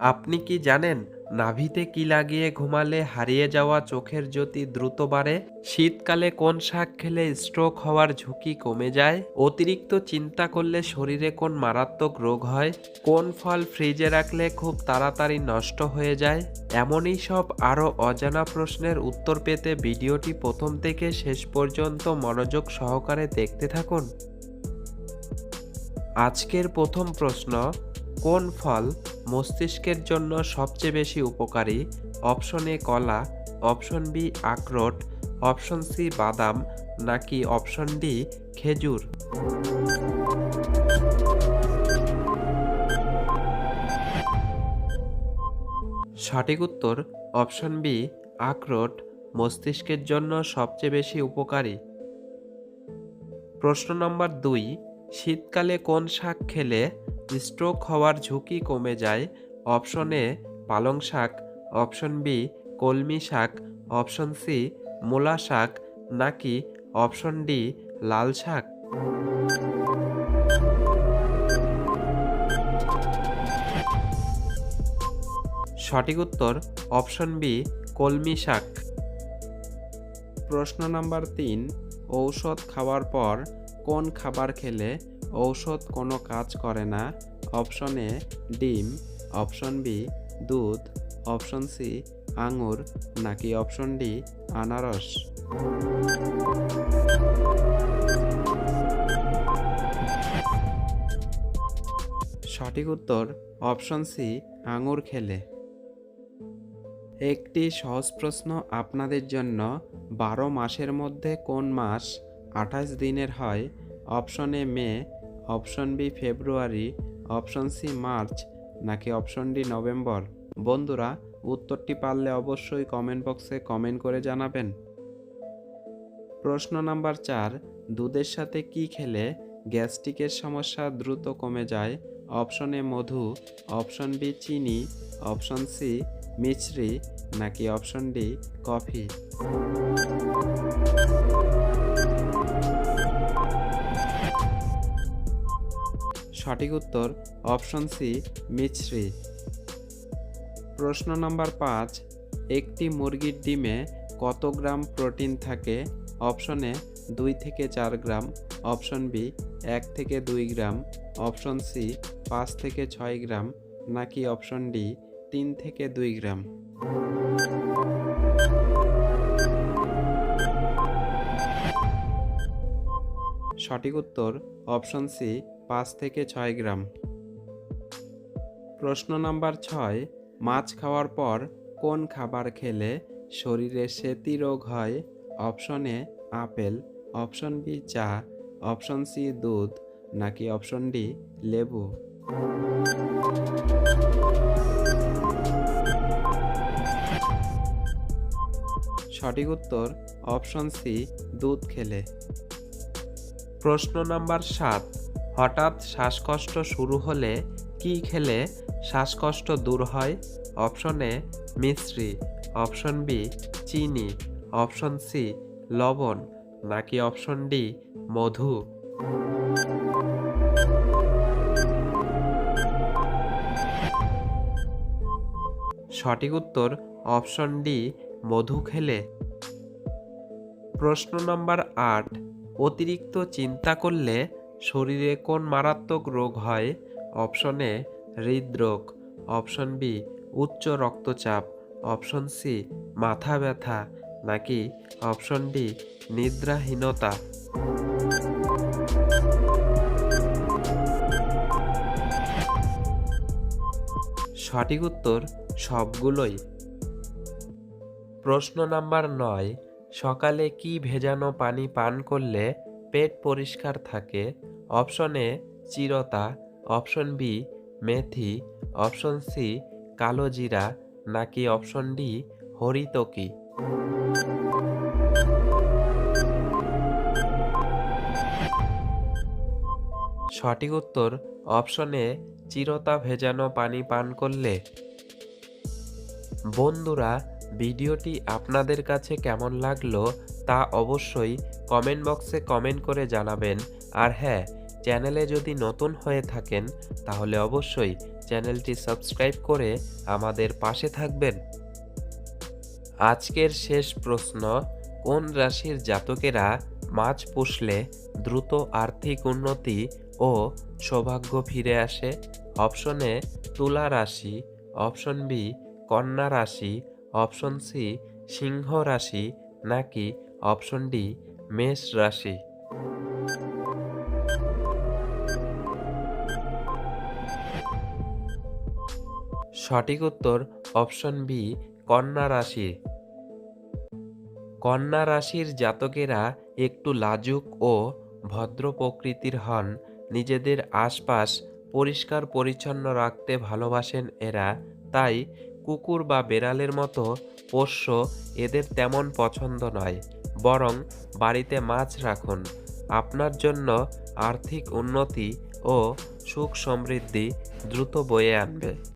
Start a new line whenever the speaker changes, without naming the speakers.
আপনি কি জানেন নাভিতে কি লাগিয়ে ঘুমালে হারিয়ে যাওয়া চোখের জ্যোতি দ্রুত বাড়ে? শীতকালে কোন শাক খেলে স্ট্রোক হওয়ার ঝুঁকি কমে যায়? অতিরিক্ত চিন্তা করলে শরীরে কোন মারাত্মক রোগ হয়? কোন ফল ফ্রিজে রাখলে খুব তাড়াতাড়ি নষ্ট হয়ে যায়? এমনই সব আরও অজানা প্রশ্নের উত্তর পেতে ভিডিওটি প্রথম থেকে শেষ পর্যন্ত মনোযোগ সহকারে দেখতে থাকুন। আজকের প্রথম প্রশ্ন, কোন ফল মস্তিষ্কের জন্য সবচেয়ে বেশি উপকারী অপশন এ কলা, অপশন বি আখরোট, অপশন সি বাদাম, নাকি অপশন ডি খেজুর? সঠিক উত্তর অপশন বি আখরোট, মস্তিষ্কের জন্য সবচেয়ে বেশি উপকারী। প্রশ্ন নম্বর দুই, শীতকালে কোন শাক খেলে স্ট্রোক হওয়ার ঝুঁকি কমে যায়। অপশন এ পালং শাক। অপশন বি কলমি শাক। অপশন সি মূলা শাক। নাকি অপশন ডি লাল শাক? সঠিক উত্তর অপশন বি কলমি শাক। প্রশ্ন নাম্বার তিন, ঔষধ খাওয়ার পর কোন খাবার খেলে ঔষধ কোনো কাজ করে না। অপশন এ ডিম, অপশন বি দুধ, অপশন সি আঙুর, নাকি অপশন ডি আনারস। সঠিক উত্তর অপশন সি আঙুর খেলে। একটি সহজ প্রশ্ন আপনাদের জন্য, বারো মাসের মধ্যে কোন মাস আঠাশ দিনের হয়? Option A May option B February, option C March, নাকি অপশন ডি নভেম্বর? বন্ধুরা, উত্তরটি পারলে অবশ্যই কমেন্ট বক্সে কমেন্ট করে জানাবেন। প্রশ্ন নাম্বার চার, দুধের সাথে কি খেলে গ্যাস্ট্রিকের সমস্যা দ্রুত কমে যায়? অপশন এ মধু, অপশন বি চিনি, অপশন সি মিছরি, নাকি অপশন ডি কফি? সঠিক উত্তর অপশন সি মিছরি। প্রশ্ন নম্বর পাঁচ, একটি মুরগির ডিমে কত গ্রাম প্রোটিন থাকে? অপশন এ, দুই থেকে চার গ্রাম। অপশন বি, এক থেকে দুই গ্রাম। অপশন সি, পাঁচ থেকে ছয় গ্রাম। নাকি অপশন ডি, তিন থেকে দুই গ্রাম। সঠিক উত্তর অপশন সি পাঁচ থেকে ছয় গ্রাম। প্রশ্ন নাম্বার ছয়, মাছ খাওয়ার পর কোন খাবার খেলে শরীরে সেতি রোগ হয়? Option A, apple, option B, চা, অপশন সি, দুধ, নাকি অপশন ডি, লেবু। সঠিক উত্তর, অপশন সি, দুধ খেলে। প্রশ্ন নাম্বার সাত হঠাৎ শ্বাসকষ্ট শুরু হলে কি খেলে শ্বাসকষ্ট দূর হয়? অপশন এ মিশ্রি অপশন বি, চিনি। অপশন সি, লবণ। নাকি অপশন ডি, মধু? সঠিক উত্তর অপশন ডি, মধু খেলে। প্রশ্ন নম্বর আট, অতিরিক্ত চিন্তা করলে শরীরে কোন মারাত্মক রোগ হয়? অপশন এ, হৃদরোগ। অপশন বি, উচ্চ রক্তচাপ। অপশন সি, মাথা ব্যথা। নাকি অপশন ডি, নিদ্রাহীনতা। সঠিক উত্তর সবগুলোই। প্রশ্ন নাম্বার নয়, সকালে কি ভেজানো পানি পান করলে পেট পরিষ্কার থাকে অপশন এ চিরতা অপশন বি মেথি অপশন সি কালো জিরা, নাকি অপশন ডি হরিতকি? সঠিক উত্তর অপশনে চিরতা ভেজানো পানি পান করলে। বন্ধুরা, ভিডিওটি আপনাদের কাছে কেমন লাগল তা অবশ্যই কমেন্ট বক্সে কমেন্ট করে জানাবেন। আর হ্যাঁ চ্যানেলে যদি নতুন হয়ে থাকেন, তাহলে অবশ্যই চ্যানেলটি সাবস্ক্রাইব করে আমাদের পাশে থাকবেন। আজকের শেষ প্রশ্ন, কোন রাশির জাতকেরা মাছ পুষলে দ্রুত আর্থিক উন্নতি ও সৌভাগ্য ফিরে আসে? অপশন এ, তুলা রাশি, অপশন বি, কন্যা রাশি, অপশন সি, সিংহ রাশি, নাকি অপশন ডি, মেষ রাশি। সঠিক উত্তর অপশন বি, কন্যা রাশি। কন্যা রাশির জাতকেরা একটু লাজুক ও ভদ্র প্রকৃতির হন। নিজেদের আশপাশ পরিষ্কার পরিচ্ছন্ন রাখতে ভালোবাসেন এরা। তাই কুকুর বা বেড়ালের মতো পোষ্য এদের তেমন পছন্দ নয়। বরং বাড়িতে মাছ রাখুন। আপনার জন্য আর্থিক উন্নতি ও সুখ সমৃদ্ধি দ্রুত বয়ে আনবে।